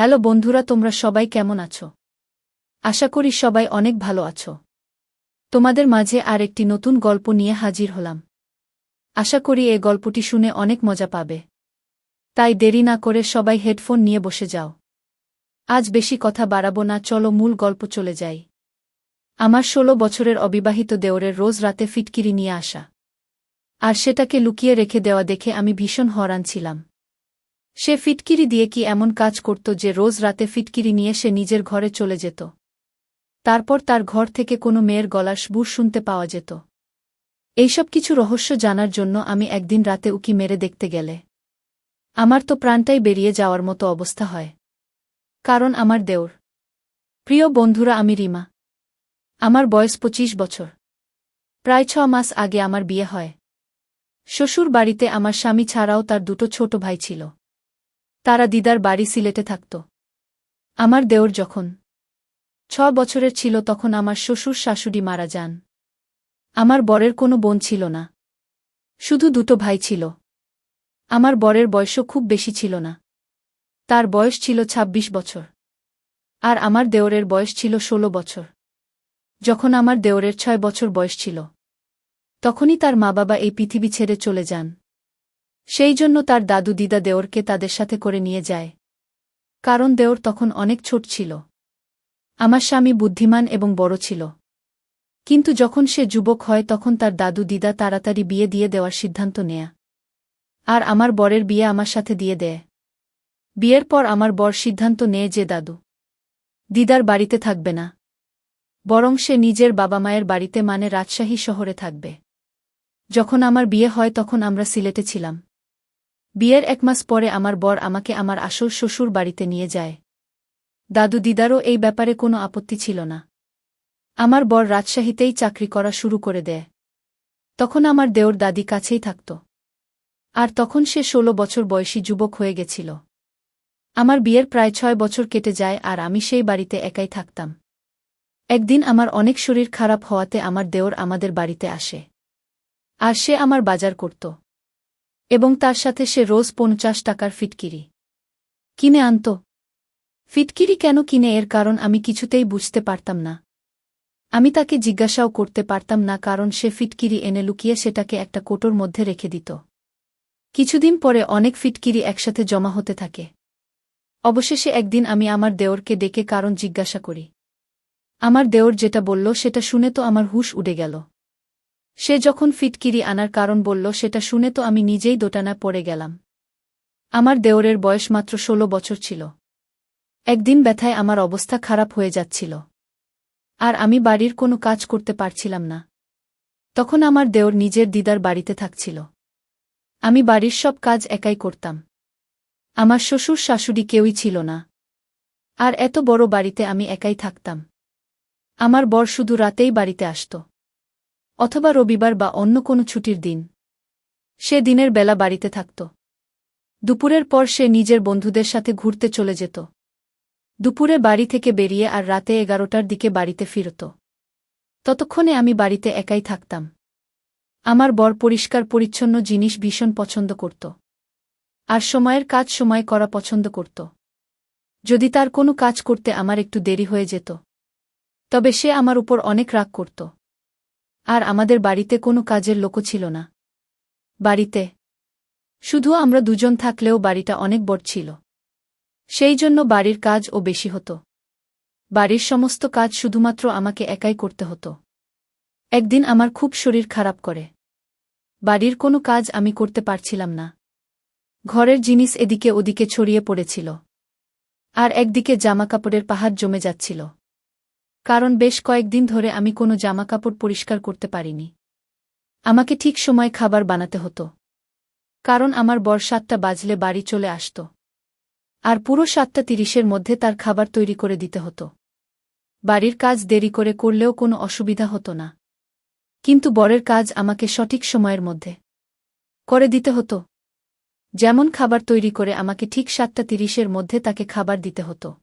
Hello বন্ধুরা, তোমরা সবাই কেমন আছো? আশা করি সবাই অনেক ভালো আছো। তোমাদের মাঝে আর একটি নতুন গল্প নিয়ে হাজির হলাম। আশা করি এ গল্পটি শুনে অনেক মজা পাবে। তাই দেরি না করে সবাই হেডফোন নিয়ে বসে যাও। আজ বেশি কথা বাড়াবো না, চলো মূল গল্প চলে যাই। আমার ষোলো বছরের অবিবাহিত দেওরের রোজ রাতে ফিটকিরি নিয়ে আসা। আর সেটাকে লুকিয়ে রেখে দেওয়া দেখে আমি ভীষণ হরান ছিলাম। সে ফিটকিরি দিয়ে কি এমন কাজ করত যে রোজ রাতে ফিটকিরি নিয়ে সে নিজের ঘরে চলে যেত। তারপর তার ঘর থেকে কোনো মেয়ের গলার বুর শুনতে পাওয়া যেত। এইসব কিছু রহস্য জানার জন্য আমি একদিন রাতে উকি মেরে দেখতে গেলে। আমার তো প্রাণটাই বেরিয়ে যাওয়ার মতো অবস্থা হয়। কারণ আমার দেওর। প্রিয় বন্ধুরা, আমি রিমা। আমার বয়স পঁচিশ বছর। প্রায় ছ মাস আগে আমার বিয়ে হয়। শ্বশুর বাড়িতে আমার স্বামী ছাড়াও তার দুটো ছোট ভাই ছিল। তারা দিদার বাড়ি সিলেটে থাকত। আমার দেওর যখন ছ বছরের ছিল তখন আমার শ্বশুর শাশুড়ি মারা যান। আমার বরের কোনো বোন ছিল না। শুধু দুটো ভাই ছিল। আমার বরের বয়সও খুব বেশি ছিল না। তার বয়স ছিল ২৬ বছর। আর আমার দেওরের বয়স ছিল ১৬ বছর। যখন আমার দেওরের ছয় বছর বয়স ছিল। তখনই তার মা বাবা এই পৃথিবী ছেড়ে চলে যান। সেই জন্য তার দাদু দিদা দেওরকে তাদের সাথে করে নিয়ে যায়। কারণ দেওর তখন অনেক ছোট ছিল। আমার স্বামী বুদ্ধিমান এবং বড় ছিল। কিন্তু যখন সে যুবক হয় তখন তার দাদু দিদা তাড়াতাড়ি বিয়ে দিয়ে দেওয়ার সিদ্ধান্ত নেয়া। আর আমার বরের বিয়ে আমার সাথে দিয়ে দেয়। বিয়ের পর আমার বর সিদ্ধান্ত নেয় যে দাদু দিদার বাড়িতে থাকবে না। বরং সে নিজের বাবা মায়ের বাড়িতে মানে রাজশাহী শহরে থাকবে। যখন আমার বিয়ে হয় তখন আমরা সিলেটে ছিলাম। বিয়ের এক মাস পরে আমার বর আমাকে আমার আসল শ্বশুর বাড়িতে নিয়ে যায়। দাদু দিদারও এই ব্যাপারে কোনো আপত্তি ছিল না। আমার বর রাজশাহীতেই চাকরি করা শুরু করে দেয়। তখন আমার দেওর দাদি কাছেই থাকত। আর তখন সে ষোলো বছর বয়সী যুবক হয়ে গেছিল। আমার বিয়ের প্রায় ছয় বছর কেটে যায় আর আমি সেই বাড়িতে একাই থাকতাম। একদিন আমার অনেক শরীর খারাপ হওয়াতে আমার দেওর আমাদের বাড়িতে আসে। আর সে আমার বাজার করত। এবং তার সাথে সে রোজ পঞ্চাশ টাকার ফিটকিরি। কিনে আনত। ফিটকিরি কেন কিনে এর কারণ আমি কিছুতেই বুঝতে পারতাম না। আমি তাকে জিজ্ঞাসাও করতে পারতাম না কারণ সে ফিটকিরি এনে লুকিয়ে সেটাকে একটা কোটোর মধ্যে রেখে দিত। কিছুদিন পরে অনেক ফিটকিরি একসাথে জমা হতে থাকে। অবশেষে একদিন আমি আমার দেওরকে ডেকে কারণ জিজ্ঞাসা করি। আমার দেওর যেটা বলল সেটা শুনে তো আমার হুশ উড়ে গেল। সে যখন ফিটকিরি আনার কারণ বলল, সেটা শুনে তো আমি নিজেই দোটানা পড়ে গেলাম। আমার দেওরের বয়স মাত্র ষোলো বছর ছিল। একদিন ব্যথায় আমার অবস্থা খারাপ হয়ে যাচ্ছিল। আর আমি বাড়ির কোনো কাজ করতে পারছিলাম না। তখন আমার দেওর নিজের দিদার বাড়িতে থাকছিল। আমি বাড়ির সব কাজ একাই করতাম। আমার শ্বশুর শাশুড়ি কেউই ছিল না। আর এত বড় বাড়িতে আমি একাই থাকতাম। আমার বর শুধু রাতেই বাড়িতে আসত। অথবা রবিবার বা অন্য কোনো ছুটির দিন। সে দিনের বেলা বাড়িতে থাকত। দুপুরের পর সে নিজের বন্ধুদের সাথে ঘুরতে চলে যেত। দুপুরে বাড়ি থেকে বেরিয়ে আর রাতে এগারোটার দিকে বাড়িতে ফিরত। ততক্ষণে আমি বাড়িতে একাই থাকতাম। আমার বর পরিষ্কার পরিচ্ছন্ন জিনিস ভীষণ পছন্দ করত। আর সময়ের কাজ সময় করা পছন্দ করত। যদি তার কোনো কাজ করতে আমার একটু দেরি হয়ে যেত। তবে সে আমার উপর অনেক রাগ করত। আর আমাদের বাড়িতে কোনো কাজের লোকও ছিল না। বাড়িতে। শুধু আমরা দুজন থাকলেও বাড়িটা অনেক বড় ছিল। সেই জন্য বাড়ির কাজ ও বেশি হতো। বাড়ির সমস্ত কাজ শুধুমাত্র আমাকে একাই করতে হতো। একদিন আমার খুব শরীর খারাপ করে। বাড়ির কোনো কাজ আমি করতে পারছিলাম না। ঘরের জিনিস এদিকে ওদিকে ছড়িয়ে পড়েছিল। আর একদিকে জামাকাপড়ের পাহাড় জমে যাচ্ছিল। কারণ বেশ কয়েকদিন ধরে আমি কোনো জামাকাপড় পরিষ্কার করতে পারিনি। আমাকে ঠিক সময় খাবার বানাতে হতো। কারণ আমার বর সাতটা বাজলে বাড়ি চলে আসত। আর পুরো সাতটা তিরিশের মধ্যে তার খাবার তৈরি করে দিতে হতো। বাড়ির কাজ দেরি করে করলেও কোনো অসুবিধা হতো না। কিন্তু বরের কাজ আমাকে সঠিক সময়ের মধ্যে করে দিতে হতো। যেমন খাবার তৈরি করে আমাকে ঠিক সাতটা তিরিশের মধ্যে তাকে খাবার দিতে হতো।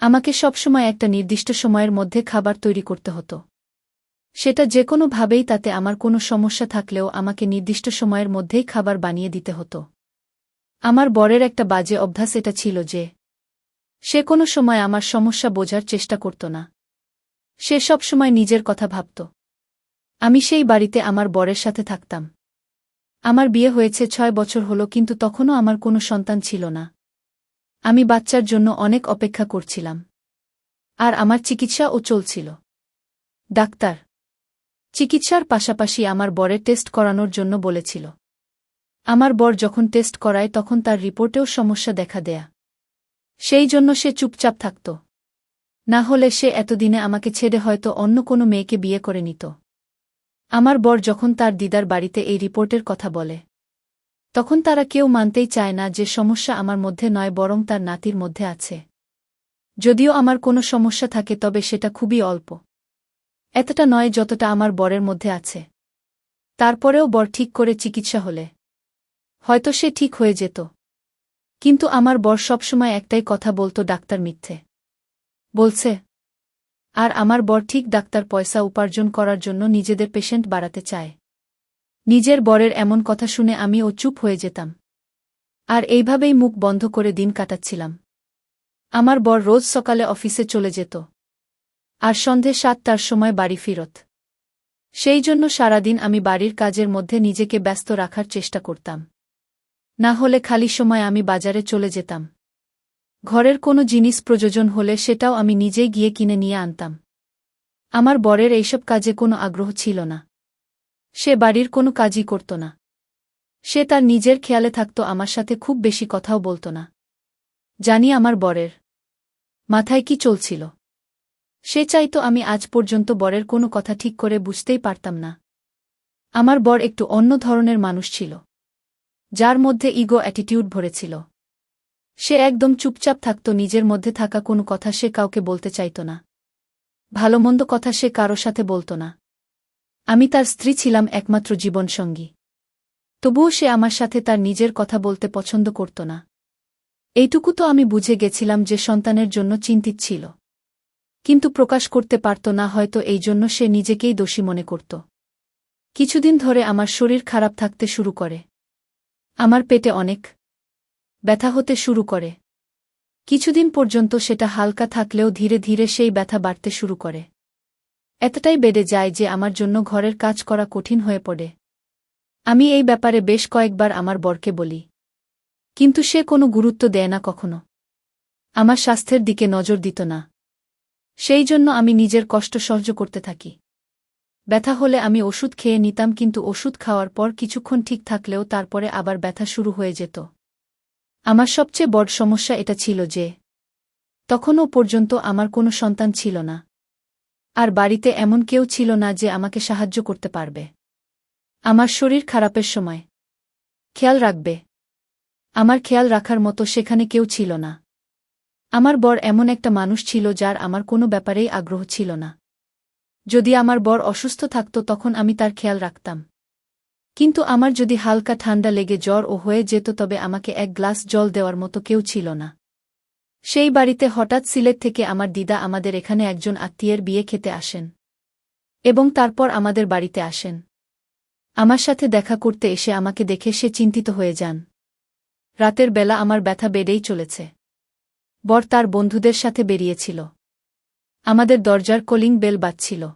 আমাকে সবসময় একটা নির্দিষ্ট সময়ের মধ্যে খাবার তৈরি করতে হতো। সেটা যে কোনোভাবেই তাতে আমার কোনো সমস্যা থাকলেও আমাকে নির্দিষ্ট সময়ের মধ্যেই খাবার বানিয়ে দিতে হতো। আমার বরের একটা বাজে অভ্যাস এটা ছিল যে, সে কোনো সময় আমার সমস্যা বোঝার চেষ্টা করত না। সে সব সময় নিজের কথা ভাবত। আমি সেই বাড়িতে আমার বরের সাথে থাকতাম। আমার বিয়ে হয়েছে ছয় বছর হলো কিন্তু তখনও আমার কোনো সন্তান ছিল না। আমি বাচ্চার জন্য অনেক অপেক্ষা করছিলাম। আর আমার চিকিৎসাও চলছিল। ডাক্তার, চিকিৎসার পাশাপাশি আমার বরের টেস্ট করানোর জন্য বলেছিল। আমার বর যখন টেস্ট করায় তখন তার রিপোর্টেও সমস্যা দেখা দেয়া। সেই জন্য সে চুপচাপ থাকত। না হলে সে এতদিনে আমাকে ছেড়ে হয়তো অন্য কোনো মেয়েকে বিয়ে করে নিত। আমার বর যখন তার দিদার বাড়িতে এই রিপোর্টের কথা বলে তখন তারা কেউ মানতেই চায় না যে সমস্যা আমার মধ্যে নয়, বরং তার নাতির মধ্যে আছে। যদিও আমার কোনো সমস্যা থাকে, তবে সেটা খুবই অল্প। এতটা নয় যতটা আমার বরের মধ্যে আছে। তারপরেও বর ঠিক করে চিকিৎসা হলে। হয়তো সে ঠিক হয়ে যেত। কিন্তু আমার বর সবসময় একটাই কথা বলতো, ডাক্তার মিথ্যে। বলছে, আর আমার বর ঠিক ডাক্তার পয়সা উপার্জন করার জন্য নিজেদের পেশেন্ট বাড়াতে চায়। নিজের বরের এমন কথা শুনে আমি ও চুপ হয়ে যেতাম। আর এইভাবেই মুখ বন্ধ করে দিন কাটাচ্ছিলাম। আমার বর রোজ সকালে অফিসে চলে যেত। আর সন্ধে সাতটার সময় বাড়ি ফিরত। সেই জন্য সারাদিন আমি বাড়ির কাজের মধ্যে নিজেকে ব্যস্ত রাখার চেষ্টা করতাম। না হলে খালি সময় আমি বাজারে চলে যেতাম। ঘরের কোনো জিনিস প্রয়োজন হলে সেটাও আমি নিজেই গিয়ে কিনে নিয়ে আনতাম। আমার বরের এইসব কাজে কোনো আগ্রহ ছিল না। সে বাড়ির কোনো কাজই করত না। সে তার নিজের খেয়ালে থাকত, আমার সাথে খুব বেশি কথাও বলত না। জানি আমার বরের মাথায় কি চলছিল। সে চাইতো আমি আজ পর্যন্ত বরের কোনো কথা ঠিক করে বুঝতেই পারতাম না। আমার বর একটু অন্য ধরনের মানুষ ছিল, যার মধ্যে ইগো অ্যাটিটিউড ভরেছিল। সে একদম চুপচাপ থাকত, নিজের মধ্যে থাকা কোনো কথা সে কাউকে বলতে চাইত না। ভালো মন্দ কথা সে কারও সাথে বলত না। আমি তার স্ত্রী ছিলাম একমাত্র জীবনসঙ্গী। তবুও সে আমার সাথে তার নিজের কথা বলতে পছন্দ করত না। এইটুকু তো আমি বুঝে গেছিলাম যে সন্তানের জন্য চিন্তিত ছিল। কিন্তু প্রকাশ করতে পারত না, হয়তো এই জন্য সে নিজেকেই দোষী মনে করত। কিছুদিন ধরে আমার শরীর খারাপ থাকতে শুরু করে। আমার পেটে অনেক ব্যথা হতে শুরু করে। কিছুদিন পর্যন্ত সেটা হালকা থাকলেও ধীরে ধীরে সেই ব্যথা বাড়তে শুরু করে। এতটাই বেড়ে যায় যে আমার জন্য ঘরের কাজ করা কঠিন হয়ে পড়ে। আমি এই ব্যাপারে বেশ কয়েকবার আমার বরকে বলি। কিন্তু সে কোনো গুরুত্ব দেয় না কখনো। আমার স্বাস্থ্যের দিকে নজর দিত না। সেই জন্য আমি নিজের কষ্ট সহ্য করতে থাকি। ব্যথা হলে আমি ওষুধ খেয়ে নিতাম কিন্তু ওষুধ খাওয়ার পর কিছুক্ষণ ঠিক থাকলেও তারপরে আবার ব্যথা শুরু হয়ে যেত। আমার সবচেয়ে বড় সমস্যা এটা ছিল যে, তখনও পর্যন্ত আমার কোনো সন্তান ছিল না। আর বাড়িতে এমন কেউ ছিল না যে আমাকে সাহায্য করতে পারবে। আমার শরীর খারাপের সময়। খেয়াল রাখবে। আমার খেয়াল রাখার মতো সেখানে কেউ ছিল না। আমার বর এমন একটা মানুষ ছিল যার আমার কোনো ব্যাপারেই আগ্রহ ছিল না। যদি আমার বর অসুস্থ থাকত তখন আমি তার খেয়াল রাখতাম। কিন্তু আমার যদি হালকা ঠান্ডা লেগে জ্বর ও হয়ে যেত তবে আমাকে এক গ্লাস জল দেওয়ার মতো কেউ ছিল না। সেই বাড়িতে হঠাৎ সিলেট থেকে আমার দিদা আমাদের এখানে একজন আত্মীয়ের বিয়ে খেতে আসেন। এবং তারপর আমাদের বাড়িতে আসেন। আমার সাথে দেখা করতে এসে আমাকে দেখে সে চিন্তিত হয়ে যান। রাতের বেলা আমার ব্যথা বেড়েই চলেছে। বর তার বন্ধুদের সাথে বেরিয়েছিল। আমাদের দরজার কলিং বেল বাজছিল।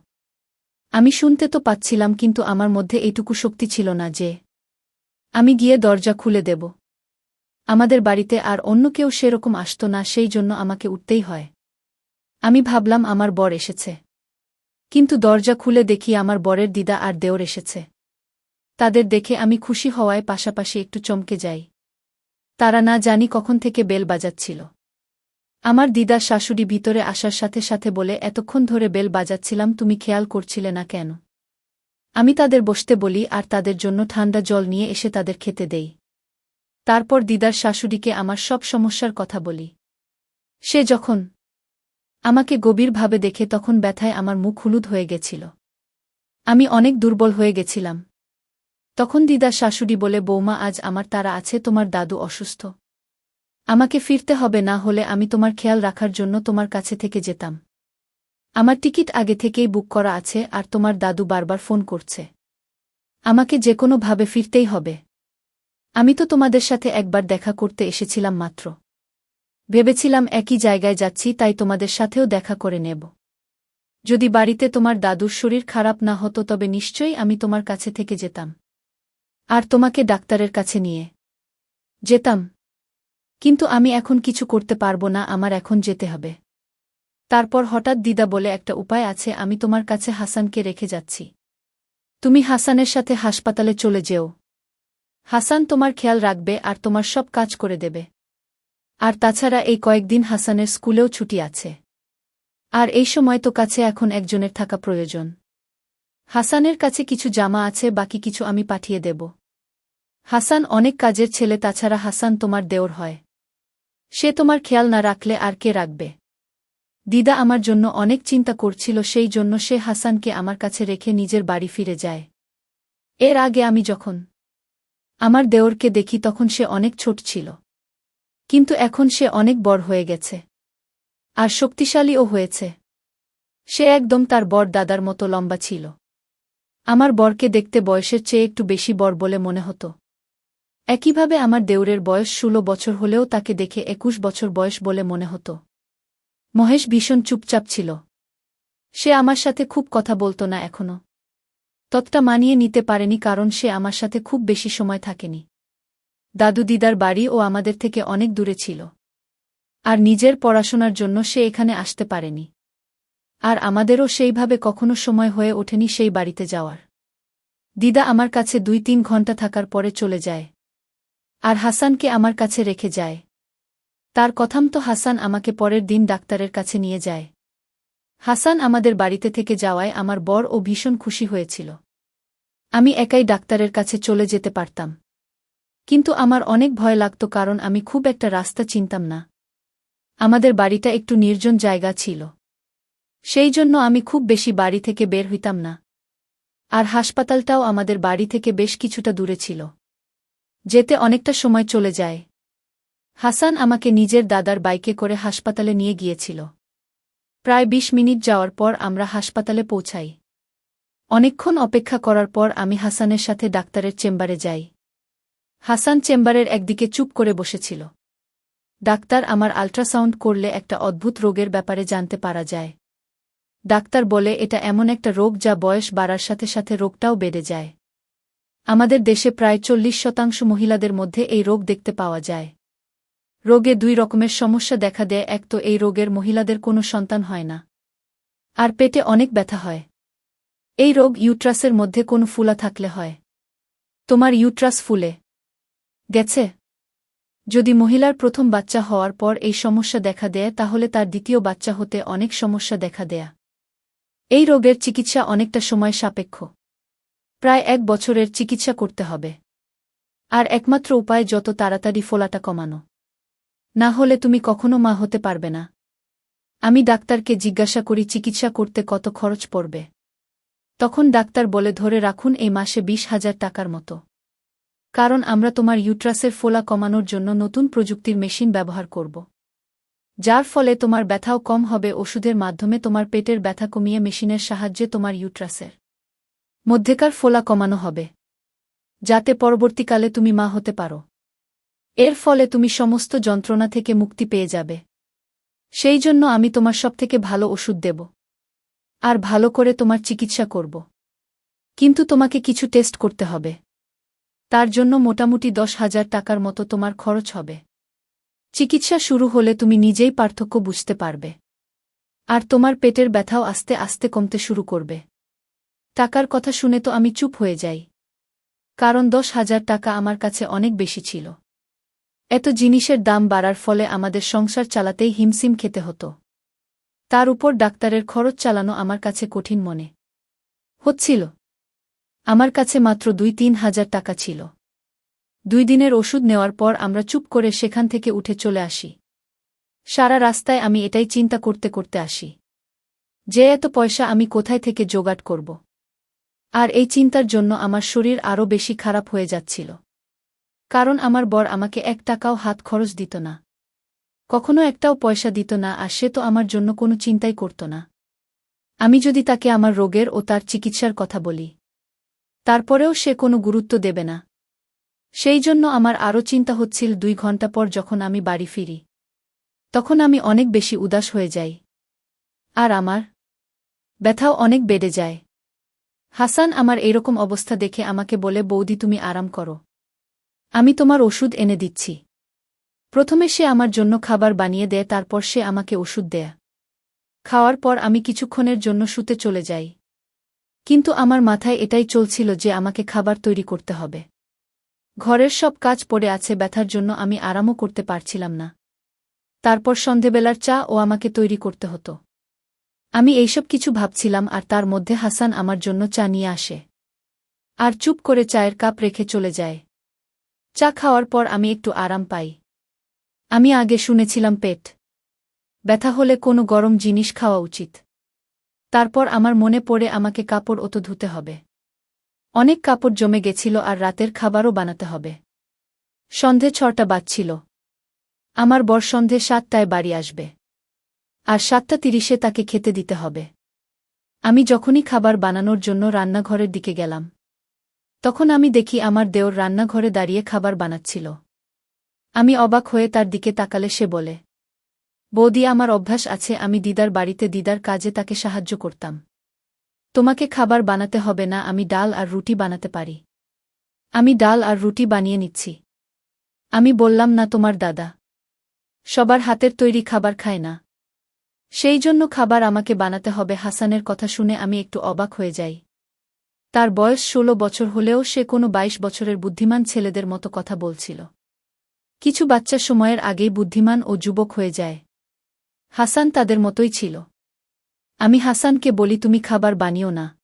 আমি শুনতে তো পাচ্ছিলাম কিন্তু আমার মধ্যে এইটুকু শক্তি ছিল না যে, আমি গিয়ে দরজা খুলে দেব। আমাদের বাড়িতে আর অন্য কেউ সেরকম আসত না, সেই জন্য আমাকে উঠতেই হয়। আমি ভাবলাম, আমার বর এসেছে। কিন্তু দরজা খুলে দেখি আমার বরের দিদা আর দেওর এসেছে। তাদের দেখে আমি খুশি হওয়ায় পাশাপাশি একটু চমকে যাই। তারা না জানি কখন থেকে বেল বাজাচ্ছিল। আমার দিদার শাশুড়ি ভিতরে আসার সাথে সাথে বলে, এতক্ষণ ধরে বেল বাজাচ্ছিলাম, তুমি খেয়াল করছিলে না কেন? আমি তাদের বসতে বলি, আর তাদের জন্য ঠান্ডা জল নিয়ে এসে তাদের খেতে দেই। তারপর দিদার শাশুড়িকে আমার সব সমস্যার কথা বলি। সে যখন আমাকে গভীরভাবে দেখে তখন ব্যথায় আমার মুখ হলুদ হয়ে গেছিল। আমি অনেক দুর্বল হয়ে গেছিলাম। তখন দিদার শাশুড়ি বলে, বৌমা, আজ আমার তারা আছে, তোমার দাদু অসুস্থ। আমাকে ফিরতে হবে, না হলে আমি তোমার খেয়াল রাখার জন্য তোমার কাছে থেকে যেতাম। আমার টিকিট আগে থেকেই বুক করা আছে আর তোমার দাদু বারবার ফোন করছে। আমাকে যে কোনোভাবে ফিরতেই হবে। আমি তো তোমাদের সাথে একবার দেখা করতে এসেছিলাম মাত্র। ভেবেছিলাম একই জায়গায় যাচ্ছি, তাই তোমাদের সাথেও দেখা করে নেব। যদি বাড়িতে তোমার দাদুর শরীর খারাপ না হতো, তবে নিশ্চয়ই আমি তোমার কাছে থেকে যেতাম। আর তোমাকে ডাক্তারের কাছে নিয়ে যেতাম। কিন্তু আমি এখন কিছু করতে পারব না, আমার এখন যেতে হবে। তারপর হঠাৎ দিদা বলে, একটা উপায় আছে, আমি তোমার কাছে হাসানকে রেখে যাচ্ছি। তুমি হাসানের সাথে হাসপাতালে চলে যেও। হাসান তোমার খেয়াল রাখবে আর তোমার সব কাজ করে দেবে। আর তাছাড়া এই কয়েকদিন হাসানের স্কুলেও ছুটি আছে। আর এই সময় তো কাছে এখন একজনের থাকা প্রয়োজন। হাসানের কাছে কিছু জামা আছে, বাকি কিছু আমি পাঠিয়ে দেব। হাসান অনেক কাজের ছেলে, তাছাড়া হাসান তোমার দেওর হয়। সে তোমার খেয়াল না রাখলে আর কে রাখবে? দিদা আমার জন্য অনেক চিন্তা করছিল, সেই জন্য সে হাসানকে আমার কাছে রেখে নিজের বাড়ি ফিরে যায়। এর আগে আমি যখন আমার দেওরকে দেখি তখন সে অনেক ছোট ছিল। কিন্তু এখন সে অনেক বড় হয়ে গেছে। আর শক্তিশালীও হয়েছে। সে একদম তার বর দাদার মতো লম্বা ছিল। আমার বরকে দেখতে বয়সের চেয়ে একটু বেশি বর বলে মনে হতো। একইভাবে আমার দেউরের বয়স ষোলো বছর হলেও তাকে দেখে একুশ বছর বয়স বলে মনে হতো। মহেশ ভীষণ চুপচাপ ছিল। সে আমার সাথে খুব কথা বলতো না এখনও। ততটা মানিয়ে নিতে পারেনি কারণ সে আমার সাথে খুব বেশি সময় থাকেনি। দাদু দিদার বাড়ি ও আমাদের থেকে অনেক দূরে ছিল। আর নিজের পড়াশোনার জন্য সে এখানে আসতে পারেনি। আর আমাদেরও সেইভাবে কখনো সময় হয়ে ওঠেনি সেই বাড়িতে যাওয়ার। দিদা আমার কাছে দুই তিন ঘণ্টা থাকার পরে চলে যায়। আর হাসানকে আমার কাছে রেখে যায়। তার কথাম তো হাসান আমাকে পরের দিন ডাক্তারের কাছে নিয়ে যায়। হাসান আমাদের বাড়িতে থেকে যাওয়ায় আমার বর ও ভীষণ খুশি হয়েছিল। আমি একাই ডাক্তারের কাছে চলে যেতে পারতাম। কিন্তু আমার অনেক ভয় লাগত কারণ আমি খুব একটা রাস্তা চিনতাম না। আমাদের বাড়িটা একটু নির্জন জায়গা ছিল। সেই জন্য আমি খুব বেশি বাড়ি থেকে বের হইতাম না। আর হাসপাতালটাও আমাদের বাড়ি থেকে বেশ কিছুটা দূরে ছিল। যেতে অনেকটা সময় চলে যায়। হাসান আমাকে নিজের দাদার বাইকে করে হাসপাতালে নিয়ে গিয়েছিল। প্রায় ২০ মিনিট যাওয়ার পর আমরা হাসপাতালে পৌঁছাই। অনেকক্ষণ অপেক্ষা করার পর আমি হাসানের সাথে ডাক্তারের চেম্বারে যাই। হাসান চেম্বারের একদিকে চুপ করে বসেছিল। ডাক্তার আমার আল্ট্রাসাউন্ড করলে একটা অদ্ভুত রোগের ব্যাপারে জানতে পারা যায়। ডাক্তার বলে, এটা এমন একটা রোগ যা বয়স বাড়ার সাথে সাথে রোগটাও বেড়ে যায়। আমাদের দেশে প্রায় চল্লিশ শতাংশ মহিলাদের মধ্যে এই রোগ দেখতে পাওয়া যায়। রোগে দুই রকমের সমস্যা দেখা দেয়, এক তো এই রোগের মহিলাদের কোনো সন্তান হয় না। আর পেটে অনেক ব্যথা হয়। এই রোগ ইউট্রাসের মধ্যে কোনো ফুলা থাকলে হয়। তোমার ইউট্রাস ফুলে। গেছে? যদি মহিলার প্রথম বাচ্চা হওয়ার পর এই সমস্যা দেখা দেয়, তাহলে তার দ্বিতীয় বাচ্চা হতে অনেক সমস্যা দেখা দেয়া। এই রোগের চিকিৎসা অনেকটা সময় সাপেক্ষ। প্রায় এক বছরের চিকিৎসা করতে হবে। আর একমাত্র উপায় যত তাড়াতাড়ি ফোলাটা কমানো। না হলে তুমি কখনো মা হতে পারবে না। আমি ডাক্তারকে জিজ্ঞাসা করি, চিকিৎসা করতে কত খরচ পড়বে? তখন ডাক্তার বলে, ধরে রাখুন, এই মাসে বিশ হাজার টাকার মতো। কারণ আমরা তোমার ইউট্রাসের ফোলা কমানোর জন্য নতুন প্রযুক্তির মেশিন ব্যবহার করব। যার ফলে তোমার ব্যথাও কম হবে, ওষুধের মাধ্যমে তোমার পেটের ব্যথা কমিয়ে মেশিনের সাহায্যে তোমার ইউট্রাসের মধ্যেকার ফোলা কমানো হবে। যাতে পরবর্তীকালে তুমি মা হতে পারো। এর ফলে তুমি সমস্ত যন্ত্রণা থেকে মুক্তি পেয়ে যাবে। সেই জন্য আমি তোমার সবথেকে ভালো ওষুধ দেব। আর ভালো করে তোমার চিকিৎসা করব। কিন্তু তোমাকে কিছু টেস্ট করতে হবে। তার জন্য মোটামুটি দশ হাজার টাকার মতো তোমার খরচ হবে। চিকিৎসা শুরু হলে তুমি নিজেই পার্থক্য বুঝতে পারবে। আর তোমার পেটের ব্যথাও আস্তে আস্তে কমতে শুরু করবে। টাকার কথা শুনে তো আমি চুপ হয়ে যাই। কারণ দশ হাজার টাকা আমার কাছে অনেক বেশি ছিল। এত জিনিসের দাম বাড়ার ফলে আমাদের সংসার চালাতেই হিমসিম খেতে হতো। তার উপর ডাক্তারের খরচ চালানো আমার কাছে কঠিন মনে। হচ্ছিল। আমার কাছে মাত্র দুই তিন হাজার টাকা ছিল। দুই দিনের ওষুধ নেওয়ার পর আমরা চুপ করে সেখান থেকে উঠে চলে আসি। সারা রাস্তায় আমি এটাই চিন্তা করতে করতে আসি। যে এত পয়সা আমি কোথায় থেকে জোগাড় করব? আর এই চিন্তার জন্য আমার শরীর আরও বেশি খারাপ হয়ে যাচ্ছিল। কারণ আমার বর আমাকে এক টাকাও হাত খরচ দিত না। কখনো একটাও পয়সা দিত না আর সে তো আমার জন্য কোনো চিন্তাই করত না। আমি যদি তাকে আমার রোগের ও তার চিকিৎসার কথা বলি, তারপরেও সে কোনো গুরুত্ব দেবে না। সেই জন্য আমার আরও চিন্তা হচ্ছিল দুই ঘণ্টা পর যখন আমি বাড়ি ফিরি, তখন আমি অনেক বেশি উদাস হয়ে যাই। আর আমার ব্যথাও অনেক বেড়ে যায়। হাসান আমার এরকম অবস্থা দেখে আমাকে বলে, বৌদি, তুমি আরাম করো। আমি তোমার ওষুধ এনে দিচ্ছি। প্রথমে সে আমার জন্য খাবার বানিয়ে দেয়, তারপর সে আমাকে ওষুধ দেয়। খাওয়ার পর আমি কিছুক্ষণের জন্য শুতে চলে যাই। কিন্তু আমার মাথায় এটাই চলছিল যে আমাকে খাবার তৈরি করতে হবে। ঘরের সব কাজ পড়ে আছে, ব্যথার জন্য আমি আরামও করতে পারছিলাম না। তারপর সন্ধেবেলার চা ও আমাকে তৈরি করতে হতো। আমি এইসব কিছু ভাবছিলাম আর তার মধ্যে হাসান আমার জন্য চা নিয়ে আসে। আর চুপ করে চায়ের কাপ রেখে চলে যায়। চা খাওয়ার পর আমি একটু আরাম পাই। আমি আগে শুনেছিলাম পেট। ব্যথা হলে কোনো গরম জিনিস খাওয়া উচিত। তারপর আমার মনে পড়ে আমাকে কাপড় অত ধুতে হবে। অনেক কাপড় জমে গেছিল আর রাতের খাবারও বানাতে হবে। সন্ধে ছটা বাজছিল। আমার বর সন্ধে সাতটায় বাড়ি আসবে। আর সাতটা তিরিশে তাকে খেতে দিতে হবে। আমি যখনই খাবার বানানোর জন্য রান্নাঘরের দিকে গেলাম। তখন আমি দেখি আমার দেওর রান্নাঘরে দাঁড়িয়ে খাবার বানাচ্ছিল। আমি অবাক হয়ে তার দিকে তাকালে সে বলে, বৌদি, আমার অভ্যাস আছে, আমি দিদার বাড়িতে দিদার কাজে তাকে সাহায্য করতাম। তোমাকে খাবার বানাতে হবে না, আমি ডাল আর রুটি বানাতে পারি। আমি ডাল আর রুটি বানিয়ে নিচ্ছি। আমি বললাম, না, তোমার দাদা। সবার হাতের তৈরি খাবার খায় না। সেই জন্য খাবার আমাকে বানাতে হবে। হাসানের কথা শুনে আমি একটু অবাক হয়ে যাই। তার বয়স ষোলো বছর হলেও সে কোনো বাইশ বছরের বুদ্ধিমান ছেলেদের মতো কথা বলছিল। কিছু বাচ্চা সময়ের আগেই বুদ্ধিমান ও যুবক হয়ে যায়। হাসান তাদের মতোই ছিল। আমি হাসানকে বলি, তুমি খাবার বানিও না।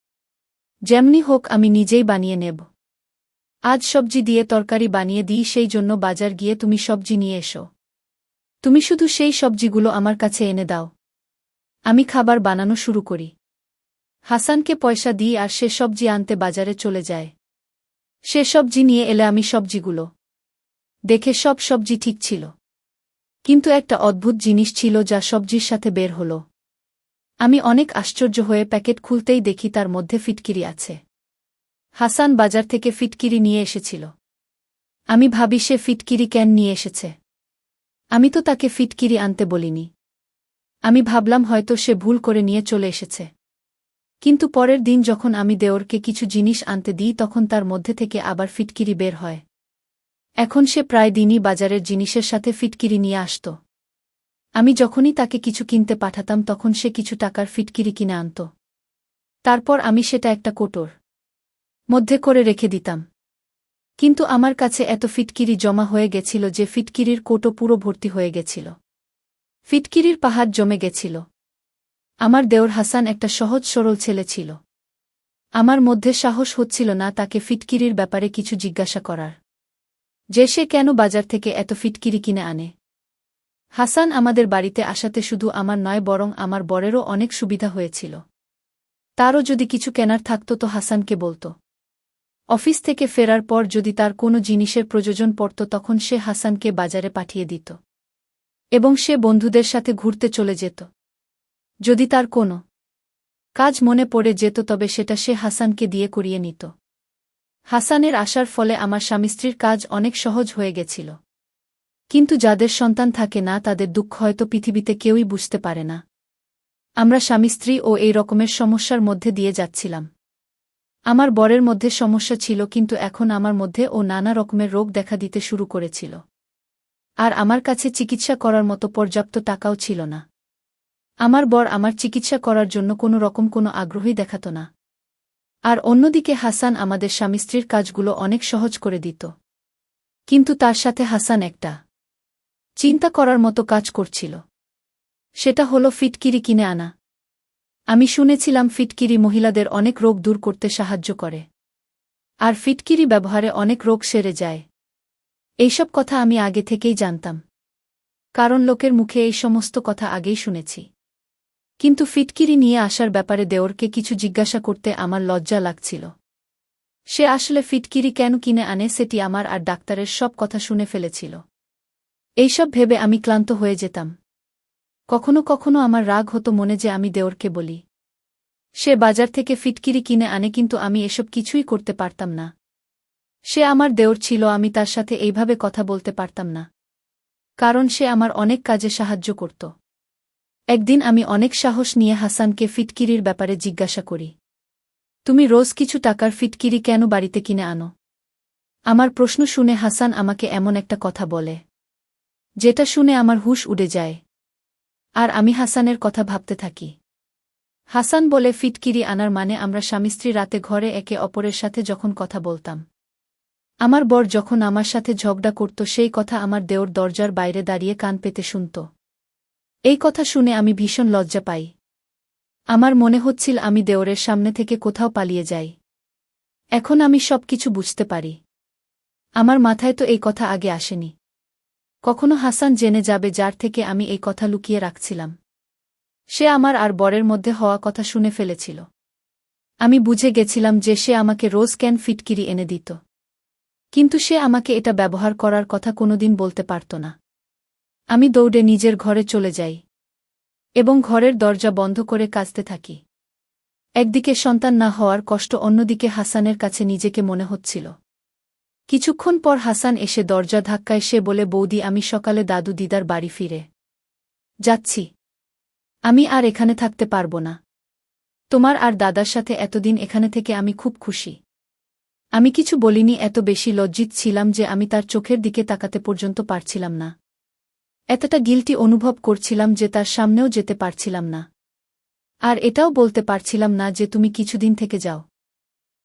যেমনি হোক, আমি নিজেই বানিয়ে নেব। আজ সবজি দিয়ে তরকারি বানিয়ে দিই, সেই জন্য বাজার গিয়ে তুমি সবজি নিয়ে এসো। তুমি শুধু সেই সবজিগুলো আমার কাছে এনে দাও। আমি খাবার বানানো শুরু করি। হাসানকে পয়সা দিই আর সে সবজি আনতে বাজারে চলে যায়। সে সবজি নিয়ে এলে আমি সবজিগুলো দেখে সব সবজি ঠিক ছিল। কিন্তু একটা অদ্ভুত জিনিস ছিল যা সবজির সাথে বের হল। আমি অনেক আশ্চর্য হয়ে প্যাকেট খুলতেই দেখি তার মধ্যে ফিটকিরি আছে। হাসান বাজার থেকে ফিটকিরি নিয়ে এসেছিল। আমি ভাবি সে ফিটকিরি ক্যান নিয়ে এসেছে। আমি তো তাকে ফিটকিরি আনতে বলিনি। আমি ভাবলাম হয়তো সে ভুল করে নিয়ে চলে এসেছে। কিন্তু পরের দিন যখন আমি দেওরকে কিছু জিনিস আনতে দিই তখন তার মধ্যে থেকে আবার ফিটকিরি বের হয়। এখন সে প্রায় দিনই বাজারের জিনিসের সাথে ফিটকিরি নিয়ে আসত। আমি যখনই তাকে কিছু কিনতে পাঠাতাম তখন সে কিছু টাকার ফিটকিরি কিনে আনত। তারপর আমি সেটা একটা কোটোর মধ্যে করে রেখে দিতাম। কিন্তু আমার কাছে এত ফিটকিরি জমা হয়ে গেছিল যে ফিটকিরির কোটো পুরো ভর্তি হয়ে গেছিল। ফিটকিরির পাহাড় জমে গেছিল। আমার দেওর হাসান একটা সহজ সরল ছেলে ছিল। আমার মধ্যে সাহস হচ্ছিল না তাকে ফিটকিরির ব্যাপারে কিছু জিজ্ঞাসা করার। যে সে কেন বাজার থেকে এত ফিটকিরি কিনে আনে? হাসান আমাদের বাড়িতে আসাতে শুধু আমার নয়, বরং আমার বরেরও অনেক সুবিধা হয়েছিল। তারও যদি কিছু কেনার থাকত তো হাসানকে বলত। অফিস থেকে ফেরার পর যদি তার কোনো জিনিসের প্রয়োজন পড়ত তখন সে হাসানকে বাজারে পাঠিয়ে দিত। এবং সে বন্ধুদের সাথে ঘুরতে চলে যেত। যদি তার কোনো কাজ মনে পড়ে যেত তবে সেটা সে হাসানকে দিয়ে করিয়ে নিত। হাসানের আসার ফলে আমার স্বামী স্ত্রীর কাজ অনেক সহজ হয়ে গেছিল। কিন্তু যাদের সন্তান থাকে না, তাদের দুঃখ হয়তো পৃথিবীতে কেউই বুঝতে পারে না। আমরা স্বামী ও এই রকমের সমস্যার মধ্যে দিয়ে যাচ্ছিলাম। আমার বরের মধ্যে সমস্যা ছিল, কিন্তু এখন আমার মধ্যে ও নানা রকমের রোগ দেখা দিতে শুরু করেছিল। আর আমার কাছে চিকিৎসা করার মতো পর্যাপ্ত টাকাও ছিল না। আমার বর আমার চিকিৎসা করার জন্য কোনো রকম কোনো আগ্রহী দেখাত না। আর অন্যদিকে হাসান আমাদের স্বামী স্ত্রীর কাজগুলো অনেক সহজ করে দিত। কিন্তু তার সাথে হাসান একটা চিন্তা করার মতো কাজ করছিল। সেটা হল ফিটকিরি কিনে আনা। আমি শুনেছিলাম ফিটকিরি মহিলাদের অনেক রোগ দূর করতে সাহায্য করে। আর ফিটকিরি ব্যবহারে অনেক রোগ সেরে যায়। এইসব কথা আমি আগে থেকেই জানতাম। কারণ লোকের মুখে এই সমস্ত কথা আগেই শুনেছি। কিন্তু ফিটকিরি নিয়ে আসার ব্যাপারে দেওরকে কিছু জিজ্ঞাসা করতে আমার লজ্জা লাগছিল। সে আসলে ফিটকিরি কেন কিনে আনে সেটি আমার আর ডাক্তারের সব কথা শুনে ফেলেছিল। এইসব ভেবে আমি ক্লান্ত হয়ে যেতাম। কখনো কখনো আমার রাগ হতো মনে যে আমি দেওরকে বলি। সে বাজার থেকে ফিটকিরি কিনে আনে কিন্তু আমি এসব কিছুই করতে পারতাম না। সে আমার দেওর ছিল, আমি তার সাথে এইভাবে কথা বলতে পারতাম না। কারণ সে আমার অনেক কাজে সাহায্য করত। একদিন আমি অনেক সাহস নিয়ে হাসানকে ফিটকিরির ব্যাপারে জিজ্ঞাসা করি। তুমি রোজ কিছু টাকার ফিটকিরি কেন বাড়িতে কিনে আনো? আমার প্রশ্ন শুনে হাসান আমাকে এমন একটা কথা বলে, যেটা শুনে আমার হুশ উড়ে যায়। আর আমি হাসানের কথা ভাবতে থাকি। হাসান বলে, ফিটকিরি আনার মানে আমরা স্বামী স্ত্রী রাতে ঘরে একে অপরের সাথে যখন কথা বলতাম। আমার বর যখন আমার সাথে ঝগড়া করত, সেই কথা আমার দেওর দরজার বাইরে দাঁড়িয়ে কান পেতে শুনত। এই কথা শুনে আমি ভীষণ লজ্জা পাই। আমার মনে হচ্ছিল আমি দেওরের সামনে থেকে কোথাও পালিয়ে যাই। এখন আমি সব কিছু বুঝতে পারি। আমার মাথায় তো এই কথা আগে আসেনি। কখনো হাসান জেনে যাবে যার থেকে আমি এই কথা লুকিয়ে রাখছিলাম। সে আমার আর বরের মধ্যে হওয়া কথা শুনে ফেলেছিল। আমি বুঝে গেছিলাম যে সে আমাকে রোজ ক্যান ফিটকিরি এনে দিত। কিন্তু সে আমাকে এটা ব্যবহার করার কথা কোনোদিন বলতে পারত না। আমি দৌড়ে নিজের ঘরে চলে যাই এবং ঘরের দরজা বন্ধ করে কাজতে থাকি। একদিকে সন্তান না হওয়ার কষ্ট, অন্যদিকে হাসানের কাছে নিজেকে মনে হচ্ছিল। কিছুক্ষণ পর হাসান এসে দরজা ধাক্কায় সে বলে, বৌদি, আমি সকালে দাদু দিদার বাড়ি ফিরে। যাচ্ছি। আমি আর এখানে থাকতে পারব না। তোমার আর দাদার সাথে এতদিন এখানে থেকে আমি খুব খুশি। আমি কিছু বলিনি, এত বেশি লজ্জিত ছিলাম যে আমি তার চোখের দিকে তাকাতে পর্যন্ত পারছিলাম না। এতটা গিলটি অনুভব করছিলাম যে তার সামনেও যেতে পারছিলাম না। আর এটাও বলতে পারছিলাম না যে তুমি কিছুদিন থেকে যাও।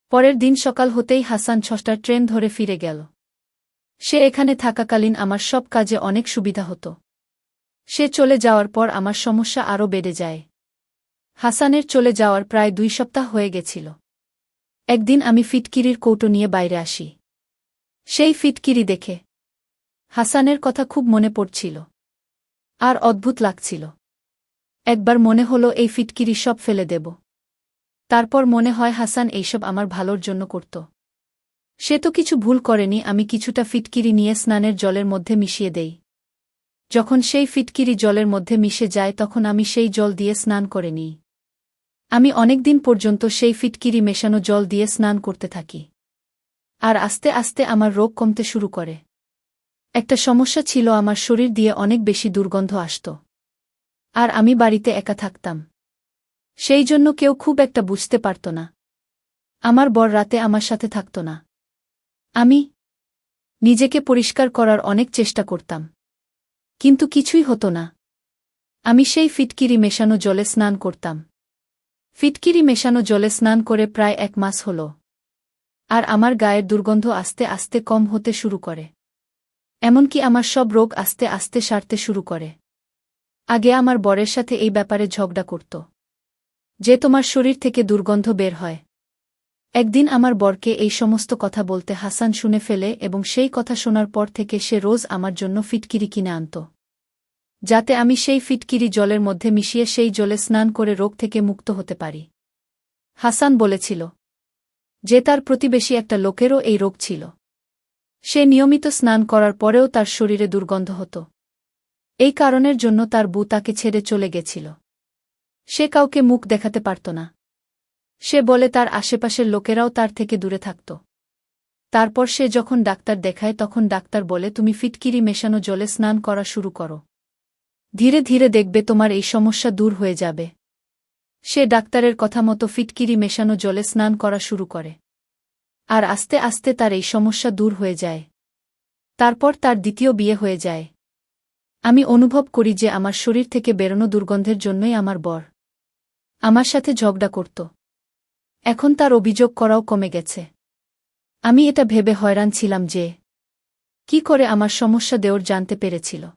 পরের দিন সকাল হতেই হাসান ছষ্টার ট্রেন ধরে ফিরে গেল। সে এখানে থাকাকালীন আমার সব কাজে অনেক সুবিধা হতো। সে চলে যাওয়ার পর আমার সমস্যা আরও বেড়ে যায়। হাসানের চলে যাওয়ার প্রায় দুই সপ্তাহ হয়ে গেছিল। একদিন আমি ফিটকিরির কৌটো নিয়ে বাইরে আসি। সেই ফিটকিরি দেখে হাসানের কথা খুব মনে পড়ছিল। আর অদ্ভুত লাগছিল। একবার মনে হলো এই ফিটকিরি সব ফেলে দেব। তারপর মনে হয় হাসান এইসব আমার ভালোর জন্য করত। সে তো কিছু ভুল করেনি, আমি কিছুটা ফিটকিরি নিয়ে স্নানের জলের মধ্যে মিশিয়ে দেই। যখন সেই ফিটকিরি জলের মধ্যে মিশে যায়, তখন আমি সেই জল দিয়ে স্নান করে নিই। আমি অনেকদিন পর্যন্ত সেই ফিটকিরি মেশানো জল দিয়ে স্নান করতে থাকি। আর আস্তে আস্তে আমার রোগ কমতে শুরু করে। একটা সমস্যা ছিল আমার শরীর দিয়ে অনেক বেশি দুর্গন্ধ আসত। আর আমি বাড়িতে একা থাকতাম। সেই জন্য কেউ খুব একটা বুঝতে পারত না। আমার বর রাতে আমার সাথে থাকত না। আমি নিজেকে পরিষ্কার করার অনেক চেষ্টা করতাম। কিন্তু কিছুই হতো না। আমি সেই ফিটকিরি মেশানো জলে স্নান করতাম। ফিটকিরি মেশানো জলে স্নান করে প্রায় এক মাস হল। আর আমার গায়ের দুর্গন্ধ আস্তে আস্তে কম হতে শুরু করে। এমনকি আমার সব রোগ আস্তে আস্তে সারতে শুরু করে। আগে আমার বরের সাথে এই ব্যাপারে ঝগড়া করত। যে তোমার শরীর থেকে দুর্গন্ধ বের হয়। একদিন আমার বরকে এই সমস্ত কথা বলতে হাসান শুনে ফেলে এবং সেই কথা শোনার পর থেকে সে রোজ আমার জন্য ফিটকিরি কিনে আনত। যাতে আমি সেই ফিটকিরি জলের মধ্যে মিশিয়ে সেই জলে স্নান করে রোগ থেকে মুক্ত হতে পারি। হাসান বলেছিল, যে তার প্রতিবেশী একটা লোকেরও এই রোগ ছিল। সে নিয়মিত স্নান করার পরেও তার শরীরে দুর্গন্ধ হতো। এই কারণের জন্য তার বু তাকে ছেড়ে চলে গেছিল। সে কাউকে মুখ দেখাতে পারত না। সে বলে তার আশেপাশের লোকেরাও তার থেকে দূরে থাকত। তারপর সে যখন ডাক্তার দেখায়, তখন ডাক্তার বলে, তুমি ফিটকিরি মেশানো জলে স্নান করা শুরু করো। ধীরে ধীরে দেখবে তোমার এই সমস্যা দূর হয়ে যাবে। সে ডাক্তারের কথা মতো ফিটকিরি মেশানো জলে স্নান করা শুরু করে। আর আস্তে আস্তে তার এই সমস্যা দূর হয়ে যায়। তারপর তার দ্বিতীয় বিয়ে হয়ে যায়। আমি অনুভব করি যে আমার শরীর থেকে বেরোনো দুর্গন্ধের জন্যই আমার বর। আমার সাথে ঝগড়া করত। এখন তার অভিযোগ করাও কমে গেছে। আমি এটা ভেবে হয়রান ছিলাম যে, কি করে আমার সমস্যা দেওর জানতে পেরেছিল।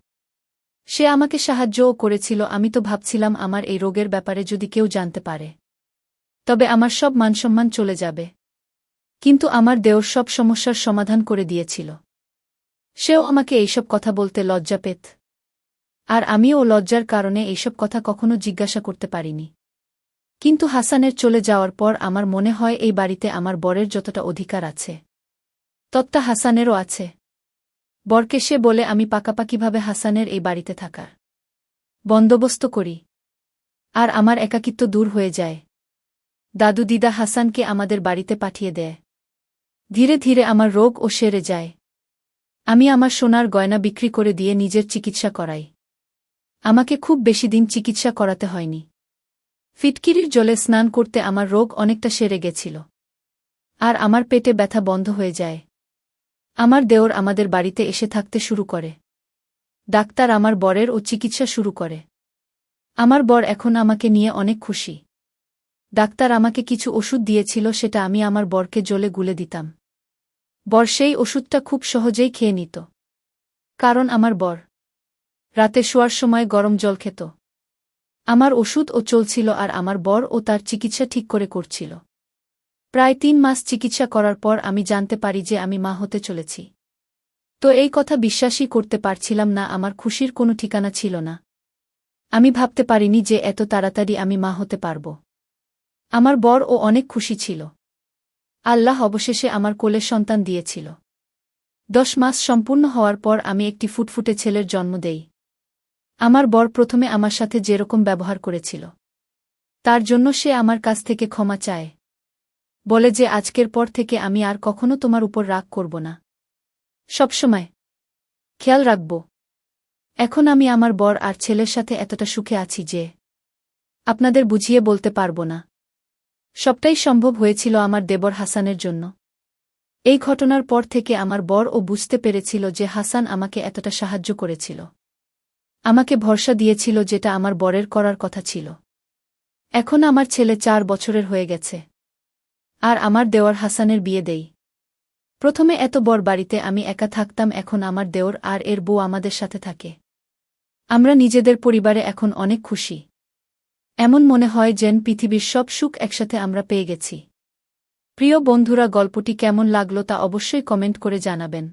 সে আমাকে সাহায্যও করেছিল, আমি তো ভাবছিলাম আমার এই রোগের ব্যাপারে যদি কেউ জানতে পারে। তবে আমার সব মানসম্মান চলে যাবে। কিন্তু আমার দেওর সব সমস্যার সমাধান করে দিয়েছিল। সেও আমাকে এইসব কথা বলতে লজ্জা পেত। আর আমিও লজ্জার কারণে এইসব কথা কখনো জিজ্ঞাসা করতে পারিনি। কিন্তু হাসানের চলে যাওয়ার পর আমার মনে হয় এই বাড়িতে আমার বরের যতটা অধিকার আছে তত্ত্বা হাসানেরও আছে। বরকে সে বলে, আমি পাকাপাকিভাবে হাসানের এই বাড়িতে থাকার বন্দোবস্ত করি, আর আমার একাকিত্ব দূর হয়ে যায়। দাদু দিদা হাসানকে আমাদের বাড়িতে পাঠিয়ে দেয়। ধীরে ধীরে আমার রোগ ও সেরে যায়। আমি আমার সোনার গয়না বিক্রি করে দিয়ে নিজের চিকিৎসা করাই। আমাকে খুব বেশি দিন চিকিৎসা করাতে হয়নি। ফিটকিরির জলে স্নান করতে আমার রোগ অনেকটা সেরে গেছিল। আর আমার পেটে ব্যথা বন্ধ হয়ে যায়। আমার দেওর আমাদের বাড়িতে এসে থাকতে শুরু করে। ডাক্তার আমার বরের ও চিকিৎসা শুরু করে। আমার বর এখন আমাকে নিয়ে অনেক খুশি। ডাক্তার আমাকে কিছু ওষুধ দিয়েছিল, সেটা আমি আমার বরকে জলে গুলে দিতাম। বর সেই ওষুধটা খুব সহজেই খেয়ে নিত। কারণ আমার বর রাতে শোয়ার সময় গরম জল খেত। আমার ওষুধ ও চলছিল আর আমার বর ও তার চিকিৎসা ঠিক করে করছিল। প্রায় তিন মাস চিকিৎসা করার পর আমি জানতে পারি যে আমি মা হতে চলেছি। তো এই কথা বিশ্বাসই করতে পারছিলাম না, আমার খুশির কোনো ঠিকানা ছিল না। আমি ভাবতে পারিনি যে এত তাড়াতাড়ি আমি মা হতে পারব। আমার বর ও অনেক খুশি ছিল। আল্লাহ অবশেষে আমার কোলে সন্তান দিয়েছিল। দশ মাস সম্পূর্ণ হওয়ার পর আমি একটি ফুটফুটে ছেলের জন্ম দেই। আমার বর প্রথমে আমার সাথে যেরকম ব্যবহার করেছিল। তার জন্য সে আমার কাছ থেকে ক্ষমা চায়। বলে যে আজকের পর থেকে আমি আর কখনো তোমার উপর রাগ করব না। সবসময় খেয়াল রাখব। এখন আমি আমার বর আর ছেলের সাথে এতটা সুখে আছি যে আপনাদের বুঝিয়ে বলতে পারব না। সবটাই সম্ভব হয়েছিল আমার দেবর হাসানের জন্য। এই ঘটনার পর থেকে আমার বর ও বুঝতে পেরেছিল যে হাসান আমাকে এতটা সাহায্য করেছিল। আমাকে ভরসা দিয়েছিল যেটা আমার বরের করার কথা ছিল। এখন আমার ছেলে চার বছরের হয়ে গেছে। আর আমার দেওয়ার হাসানের বিয়ে দেই। প্রথমে এত বড় বাড়িতে আমি একা থাকতাম, এখন আমার দেওর আর এর বউ আমাদের সাথে থাকে। আমরা নিজেদের পরিবারে এখন অনেক খুশি। এমন মনে হয় যেন পৃথিবীর সব সুখ একসাথে আমরা পেয়ে গেছি। প্রিয় বন্ধুরা, গল্পটি কেমন লাগল তা অবশ্যই কমেন্ট করে জানাবেন।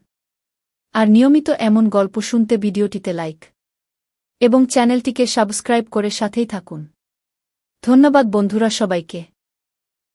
আর নিয়মিত এমন গল্প শুনতে ভিডিওটিতে লাইক এবং চ্যানেলটিকে সাবস্ক্রাইব করে সাথেই থাকুন। ধন্যবাদ বন্ধুরা সবাইকে।